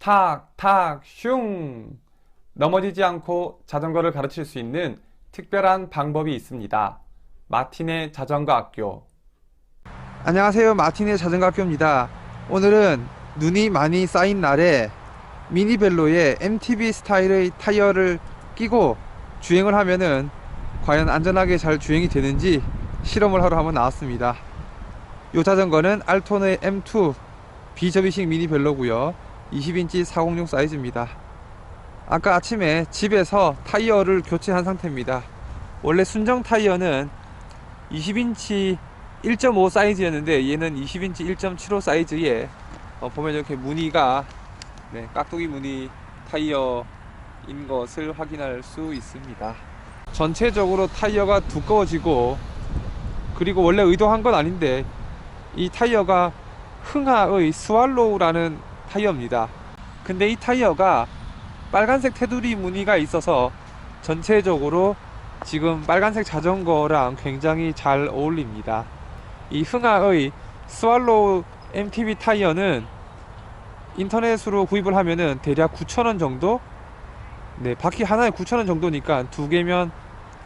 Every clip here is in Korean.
탁, 탁, 슝! 넘어지지 않고 자전거를 가르칠 수 있는 특별한 방법이 있습니다. 마틴의 자전거 학교. 안녕하세요. 마틴의 자전거 학교입니다. 오늘은 눈이 많이 쌓인 날에 미니벨로에 MTB 스타일의 타이어를 끼고 주행을 하면은 과연 안전하게 잘 주행이 되는지 실험을 하러 한번 나왔습니다. 이 자전거는 알톤의 M2 비접이식 미니벨로고요. 20인치 406 사이즈입니다. 아까 아침에 집에서 타이어를 교체한 상태입니다. 원래 순정 타이어는 20인치 1.5 사이즈였는데 얘는 20인치 1.75 사이즈에 어, 보면 이렇게 무늬가 네, 깍두기 무늬 타이어인 것을 확인할 수 있습니다. 전체적으로 타이어가 두꺼워지고 그리고 원래 의도한 건 아닌데 이 타이어가 흥하의 스왈로우라는 타이어입니다. 근데 이 타이어가 빨간색 테두리 무늬가 있어서 전체적으로 지금 빨간색 자전거랑 굉장히 잘 어울립니다. 이 흥하의 스왈로우 MTB 타이어는 인터넷으로 구입을 하면은 대략 9,000원 정도? 네, 바퀴 하나에 9,000원 정도니까 두 개면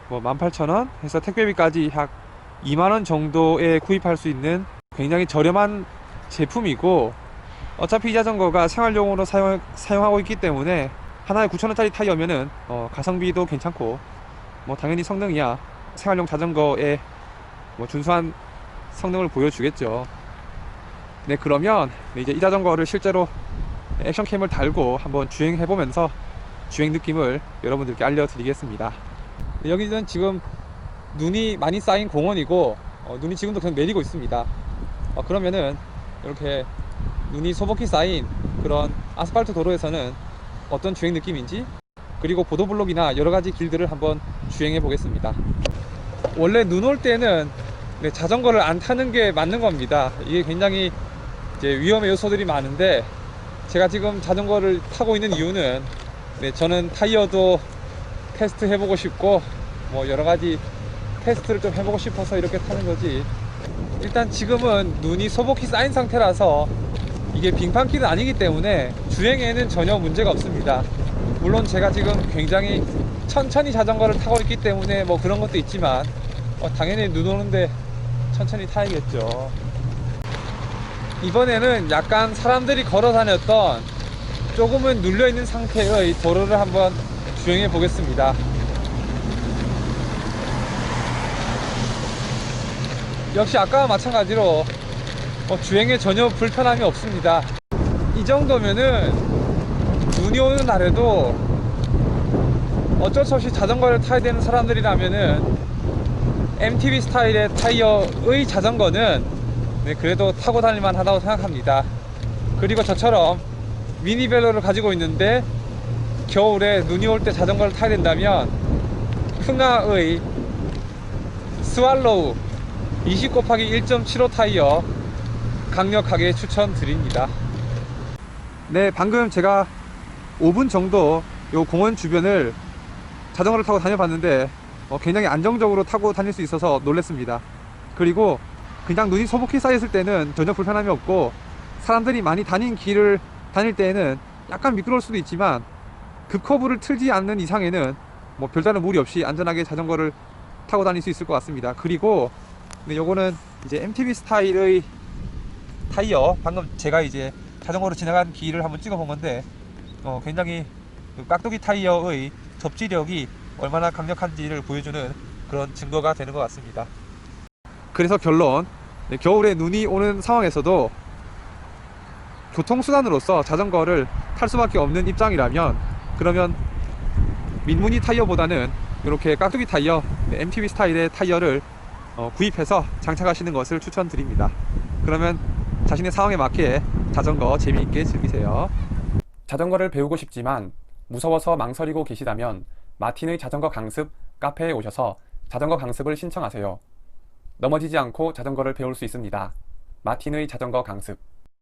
뭐 18,000원 해서 택배비까지 약 2만원 정도에 구입할 수 있는 굉장히 저렴한 제품이고 어차피 이 자전거가 생활용으로 사용, 사용하고 있기 때문에 하나에 9,000원짜리 타이어면은 어, 가성비도 괜찮고 뭐 당연히 성능이야 생활용 자전거에 뭐 준수한 성능을 보여주겠죠. 네 그러면 네, 이제 이 자전거를 실제로 액션캠을 달고 한번 주행해 보면서 주행 느낌을 여러분들께 알려드리겠습니다. 네, 여기는 지금 눈이 많이 쌓인 공원이고 어, 눈이 지금도 계속 내리고 있습니다. 어, 그러면은 이렇게 눈이 소복히 쌓인 그런 아스팔트 도로에서는 어떤 주행 느낌인지 그리고 보도블록이나 여러 가지 길들을 한번 주행해 보겠습니다. 원래 눈 올 때는 네, 자전거를 안 타는 게 맞는 겁니다. 이게 굉장히 위험의 요소들이 많은데 제가 지금 자전거를 타고 있는 이유는 네, 저는 타이어도 테스트 해보고 싶고 뭐 여러 가지 테스트를 좀 해보고 싶어서 이렇게 타는 거지. 일단 지금은 눈이 소복히 쌓인 상태라서 이게 빙판길은 아니기 때문에 주행에는 전혀 문제가 없습니다. 물론 제가 지금 굉장히 천천히 자전거를 타고 있기 때문에 뭐 그런 것도 있지만 어, 당연히 눈 오는데 천천히 타야겠죠. 이번에는 약간 사람들이 걸어 다녔던 조금은 눌려 있는 상태의 도로를 한번 주행해 보겠습니다. 역시 아까와 마찬가지로 어, 주행에 전혀 불편함이 없습니다. 이 정도면은 눈이 오는 날에도 어쩔 수 없이 자전거를 타야 되는 사람들이라면은 MTB 스타일의 타이어의 자전거는 네, 그래도 타고 다닐만 하다고 생각합니다. 그리고 저처럼 미니벨로를 가지고 있는데 겨울에 눈이 올 때 자전거를 타야 된다면 흥하의 스왈로우 20 곱하기 1.75 타이어 강력하게 추천드립니다. 네, 방금 제가 5분 정도 요 공원 주변을 자전거를 타고 다녀봤는데 어, 굉장히 안정적으로 타고 다닐 수 있어서 놀랬습니다. 그리고 그냥 눈이 소복히 쌓였을 때는 전혀 불편함이 없고 사람들이 많이 다닌 길을 다닐 때에는 약간 미끄러울 수도 있지만 급커브를 틀지 않는 이상에는 뭐 별다른 무리 없이 안전하게 자전거를 타고 다닐 수 있을 것 같습니다. 그리고 네, 요거는 이제 MTB 스타일의 타이어 방금 제가 이제 자전거로 지나간 길을 한번 찍어 본 건데 어, 굉장히 그 깍두기 타이어의 접지력이 얼마나 강력한지를 보여주는 그런 증거가 되는 것 같습니다. 그래서 결론 네, 겨울에 눈이 오는 상황에서도 교통수단으로서 자전거를 탈 수밖에 없는 입장이라면 그러면 민무늬 타이어보다는 이렇게 깍두기 타이어 네, MTB 스타일의 타이어를 어, 구입해서 장착하시는 것을 추천드립니다. 그러면 자신의 상황에 맞게 자전거 재미있게 즐기세요. 자전거를 배우고 싶지만 무서워서 망설이고 계시다면 마틴의 자전거 강습 카페에 오셔서 자전거 강습을 신청하세요. 넘어지지 않고 자전거를 배울 수 있습니다. 마틴의 자전거 강습.